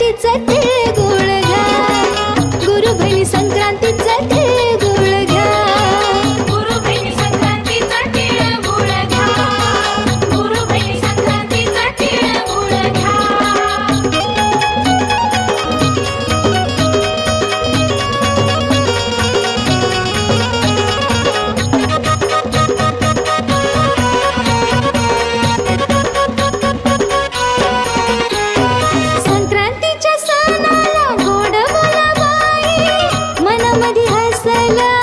संक्रांतीचे गुळ घ्या. गुरुभैनी संक्रांती Yeah.